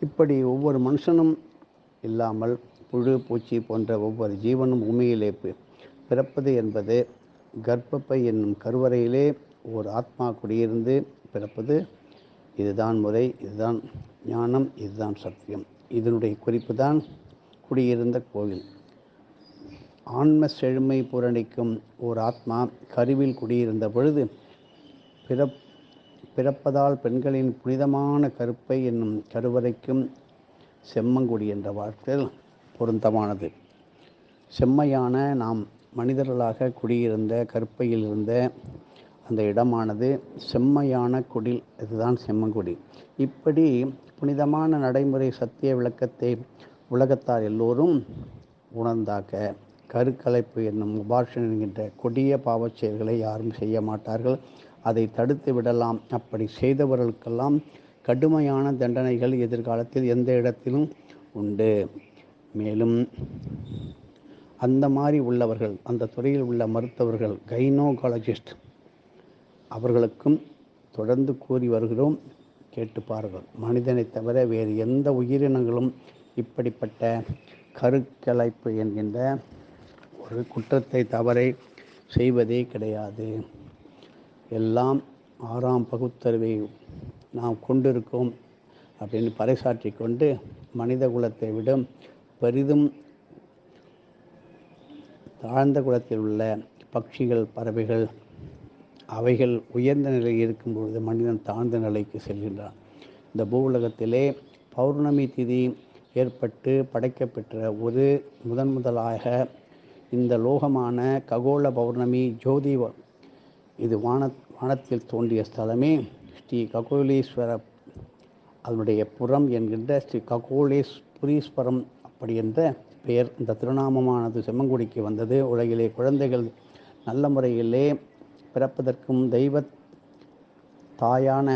இப்படி ஒவ்வொரு மனுஷனும் இல்லாமல் புழு பூச்சி போன்ற ஒவ்வொரு ஜீவனும் பூமியிலே பிறப்பது என்பது கர்ப்பப்பை என்னும் கருவறையிலே ஒரு ஆத்மா குடியிருந்து பிறப்பது. இதுதான் முறை இதுதான் ஞானம் இதுதான் சத்தியம். இதனுடைய குறிப்பு தான் குடியிருந்த கோவில். ஆன்ம செழுமை பூரணிக்கும் ஓர் ஆத்மா கருவில் குடியிருந்த பொழுது பிற பிறப்பதால் பெண்களின் புனிதமான கருப்பை என்னும் கருவறைக்கும் செம்மங்குடி என்ற வார்த்தையில் பொருத்தமானது. செம்மையான நாம் மனிதர்களாக குடியிருந்த கருப்பையில் இருந்த அந்த இடமானது செம்மையான குடில் இதுதான் செம்மங்குடி. இப்படி புனிதமான நடைமுறை சத்திய விளக்கத்தை உலகத்தார் எல்லோரும் உணர்ந்தாக்க கருக்கலைப்பு என்னும் உபாஷன் என்கின்ற கொடிய பாவச் செயல்களை யாரும் செய்ய மாட்டார்கள். அதை தடுத்து விடலாம். அப்படி செய்தவர்களுக்கெல்லாம் கடுமையான தண்டனைகள் எதிர்காலத்தில் எந்த இடத்திலும் உண்டு. மேலும் அந்த மாதிரி உள்ளவர்கள் அந்த துறையில் உள்ள மருத்துவர்கள் கைனோகாலஜிஸ்ட் அவர்களுக்கும் தொடர்ந்து கூறி வருகிறோம் கேட்டுப்பார்கள் மனிதனை தவிர வேறு எந்த உயிரினங்களும் இப்படிப்பட்ட கருக்கலைப்பு என்கின்ற ஒரு குற்றத்தை தவறை செய்வதே கிடையாது. எல்லாம் ஆறாம் பகுத்தறிவை நாம் கொண்டிருக்கோம் அப்படின்னு பறைசாற்றி கொண்டு மனித குலத்தை விட பெரிதும் தாழ்ந்த குலத்தில் உள்ள பட்சிகள் பறவைகள் அவைகள் உயர்ந்த நிலையில் இருக்கும் பொழுது மனிதன் தாழ்ந்த நிலைக்கு செல்கின்றான். இந்த பூவுலகத்திலே பௌர்ணமி திதி ஏற்பட்டு படைக்கப்பெற்ற ஒரு முதன் முதலாக இந்த லோகமான ககோள பௌர்ணமி ஜோதி இது வான வானத்தில் தோன்றிய ஸ்தலமே ஸ்ரீ ககோலீஸ்வர அதனுடைய புறம் என்கின்ற ஸ்ரீ ககோலேஸ் புரீஸ்வரம் அப்படி என்ற பெயர். இந்த திருநாமமானது செம்மங்குடிக்கு வந்தது. உலகிலே குழந்தைகள் நல்ல முறையிலே பிறப்பதற்கும் தெய்வ தாயான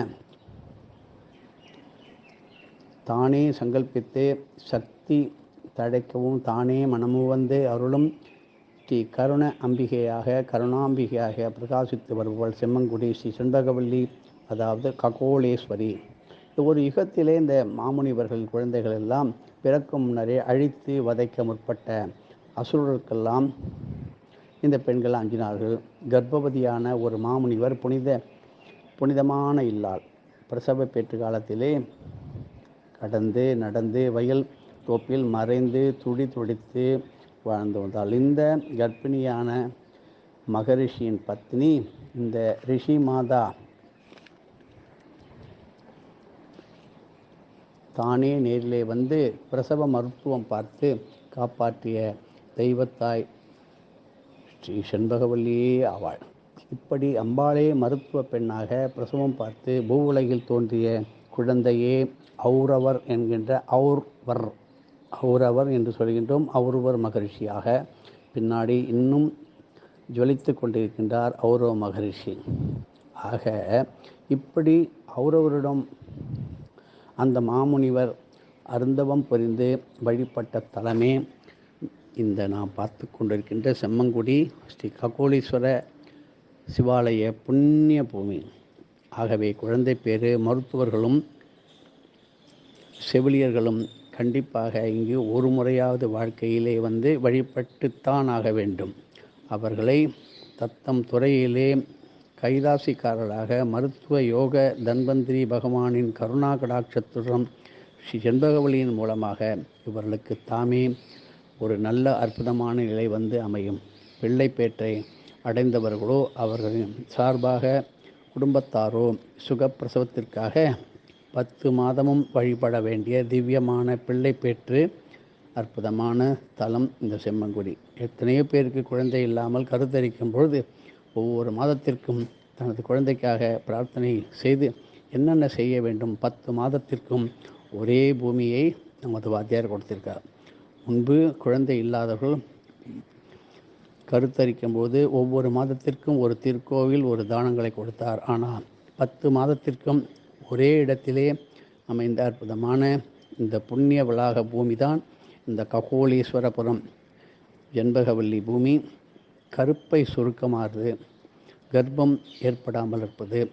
தானே சங்கல்பித்து சக்தி தழைக்கவும் தானே மனமு வந்து அருளும். ஸ்ரீ கருண அம்பிகையாக கருணாம்பிகையாக பிரகாசித்து வருபவள் செம்மங்குடி ஸ்ரீ செண்பகவல்லி அதாவது ககோளேஸ்வரி ஒரு யுகத்திலே இந்த மாமுனிவர்கள் குழந்தைகள் எல்லாம் பிறக்கும் முன்னரே அழித்து வதைக்க முற்பட்ட அசுரர்களுக்கெல்லாம் இந்த பெண்கள் அஞ்சினார்கள். கர்ப்பவதியான ஒரு மாமுனிவர் புனித புனிதமான இல்லால் பிரசவ பேற்று காலத்திலே கடந்து நடந்து வயல் தோப்பில் மறைந்து துடி துடித்து வாழ்ந்து வந்தாள் இந்த கர்ப்பிணியான மகரிஷியின் பத்னி இந்த ரிஷி மாதா தானே நேரிலே வந்து பிரசவ மருத்துவம் பார்த்து காப்பாற்றிய தெய்வத்தாய் ஸ்ரீ செண்பகவல்லியே ஆவாள். இப்படி அம்பாளே மருத்துவ பெண்ணாக பிரசவம் பார்த்து பூவுலகில் தோன்றிய குழந்தையே ஔரவர் என்கின்ற ஔர்வர். ஔரவர் என்று சொல்கின்றோம். அவுரவர் மகரிஷியாக. பின்னாடி இன்னும் ஜொலித்து கொண்டிருக்கின்றார் அவுரவ மகரிஷி. ஆக இப்படி அவுரவரிடம் அந்த மாமுனிவர் அருந்தவம் புரிந்து வழிபட்ட தலமே இந்த நாம் பார்த்து கொண்டிருக்கின்ற செம்மங்குடி ஸ்ரீ ககோலீஸ்வர சிவாலய புண்ணிய பூமி. ஆகவே குழந்தை பேரு மருத்துவர்களும் செவிலியர்களும் கண்டிப்பாக இங்கு ஒரு முறையாவது வாழ்க்கையிலே வந்து வழிபட்டுத்தான் ஆக வேண்டும். அவர்களை தத்தம் துறையிலே கைலாசிக்காரராக மருத்துவ யோக தன்வந்திரி பகவானின் கருணா கடாட்சத்துடன் ஸ்ரீ செண்பகவழியின் மூலமாக இவர்களுக்கு தாமே ஒரு நல்ல அற்புதமான நிலை வந்து அமையும். பிள்ளைப்பேற்றை அடைந்தவர்களோ அவர்களின் சார்பாக குடும்பத்தாரோ சுகப்பிரசவத்திற்காக பத்து மாதமும் வழிபட வேண்டிய திவ்யமான பிள்ளை பெற்று அற்புதமான தலம் இந்த செம்மங்குடி. எத்தனையோ பேருக்கு குழந்தை இல்லாமல் கருத்தரிக்கும் பொழுது ஒவ்வொரு மாதத்திற்கும் தனது குழந்தைக்காக பிரார்த்தனை செய்து என்னென்ன செய்ய வேண்டும்? பத்து மாதத்திற்கும் ஒரே பூமியை நமது வாத்தியார் கொடுத்திருக்கார். முன்பு குழந்தை இல்லாதவர்கள் கருத்தரிக்கும் போது ஒவ்வொரு மாதத்திற்கும் ஒரு திருக்கோவில் ஒரு தானங்களை கொடுத்தார். ஆனால் பத்து மாதத்திற்கும் ஒரே இடத்திலே அமைந்த அற்புதமான இந்த புண்ணிய வளாக பூமி தான் இந்த ககோலீஸ்வரபுரம். ஜென்பகவல்லி பூமி கருப்பை சுருக்கமாறுது கர்ப்பம் ஏற்படாமல் இருப்பது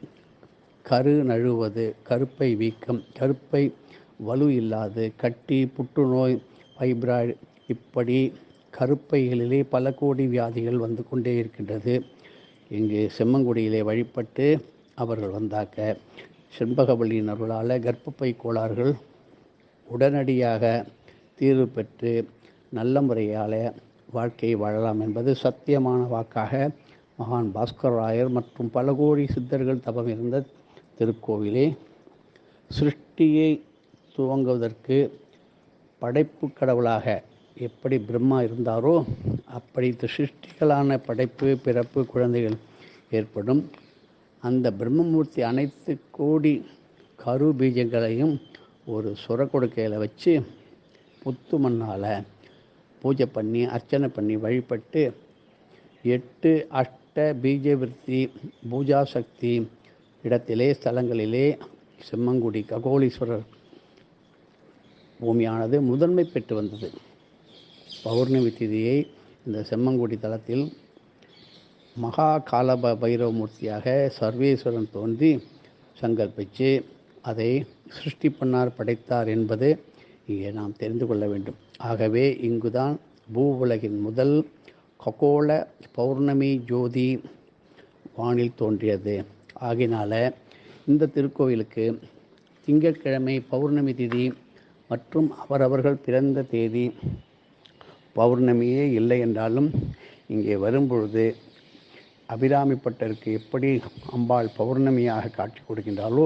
கரு நழுவது கருப்பை வீக்கம் கருப்பை வலு இல்லாது கட்டி புற்றுநோய் ஃபைப்ராய்டு இப்படி கருப்பைகளிலே பல கோடி வியாதிகள் வந்து கொண்டே இருக்கின்றது. இங்கு செம்மங்குடியிலே வழிபட்டு அவர்கள் வந்தாக்க செண்பகவல்லியின் அருளால் கர்ப்பப்பை கோளாறுகள் உடனடியாக தீர்வு பெற்று நல்ல முறையால் வாழ்க்கையை வாழலாம் என்பது சத்தியமான வாக்காக மகான் பாஸ்கர் ராயர் மற்றும் பல கோடி சித்தர்கள் தபம் இருந்த திருக்கோவிலே சிருஷ்டியை துவங்குவதற்கு படைப்பு கடவுளாக எப்படி பிரம்மா இருந்தாரோ அப்படி சிருஷ்டிகளான படைப்பு பிறப்பு குழந்தைகள் ஏற்படும். அந்த பிரம்மமூர்த்தி அனைத்து கோடி கரு பீஜங்களையும் ஒரு சுர கொடுக்கையில் வச்சு புத்து மண்ணால் பூஜை பண்ணி அர்ச்சனை பண்ணி வழிபட்டு எட்டு அஷ்ட பீஜவிருத்தி பூஜா சக்தி இடத்திலே ஸ்தலங்களிலே செம்மங்குடி ககோலீஸ்வரர் பூமியானது முதன்மை பெற்று வந்தது. பௌர்ணமி திதியை இந்த செம்மங்குடி தலத்தில் மகா கால பைரவமூர்த்தியாக சர்வேஸ்வரன் தோன்றி சங்கல்பித்து அதை சிருஷ்டி பண்ணார் படைத்தார் என்பது இங்கே நாம் தெரிந்து கொள்ள வேண்டும். ஆகவே இங்குதான் பூ உலகின் முதல் ககோள பௌர்ணமி ஜோதி வானில் தோன்றியது. ஆகினால இந்த திருக்கோவிலுக்கு திங்கட்கிழமை பௌர்ணமி திதி மற்றும் அவரவர்கள் பிறந்த தேதி பௌர்ணமியே இல்லை என்றாலும் இங்கே வரும்பொழுது அபிராமிப்பட்டருக்கு எப்படி அம்பாள் பௌர்ணமியாக காட்சி கொடுக்கின்றாலோ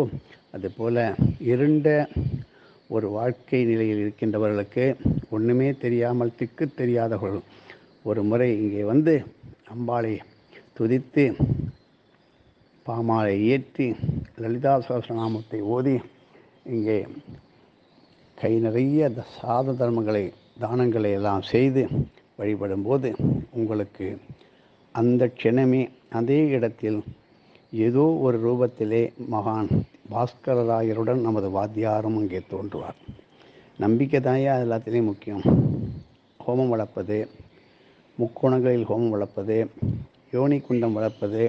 அதுபோல இருண்ட ஒரு வாழ்க்கை நிலையில் இருக்கின்றவர்களுக்கு ஒன்றுமே தெரியாமல் திக்கு தெரியாதவர்கள் ஒரு முறை இங்கே வந்து அம்பாளை துதித்து பாமாலை ஏற்றி லலிதா சகசநாமத்தை ஓதி இங்கே கை நிறைய த- சாத தர்மங்களை தானங்களை எல்லாம் செய்து வழிபடும்போது உங்களுக்கு அந்த க்ஷணமே அதே இடத்தில் ஏதோ ஒரு ரூபத்திலே மகான் பாஸ்கரராயருடன் நமது வாத்தியாரும் அங்கே தோன்றுவார். நம்பிக்கை தாயே எல்லாத்துலேயும் முக்கியம். ஹோமம் வளர்ப்பது முக்கோணங்களில் ஹோமம் வளர்ப்பது யோனி குண்டம் வளர்ப்பது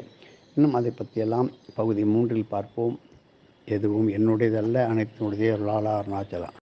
இன்னும் அதை பற்றியெல்லாம் பகுதி மூன்றில் பார்ப்போம். எதுவும் என்னுடையதல்ல அனைத்தினுடைய லாலா அருணாச்சலம்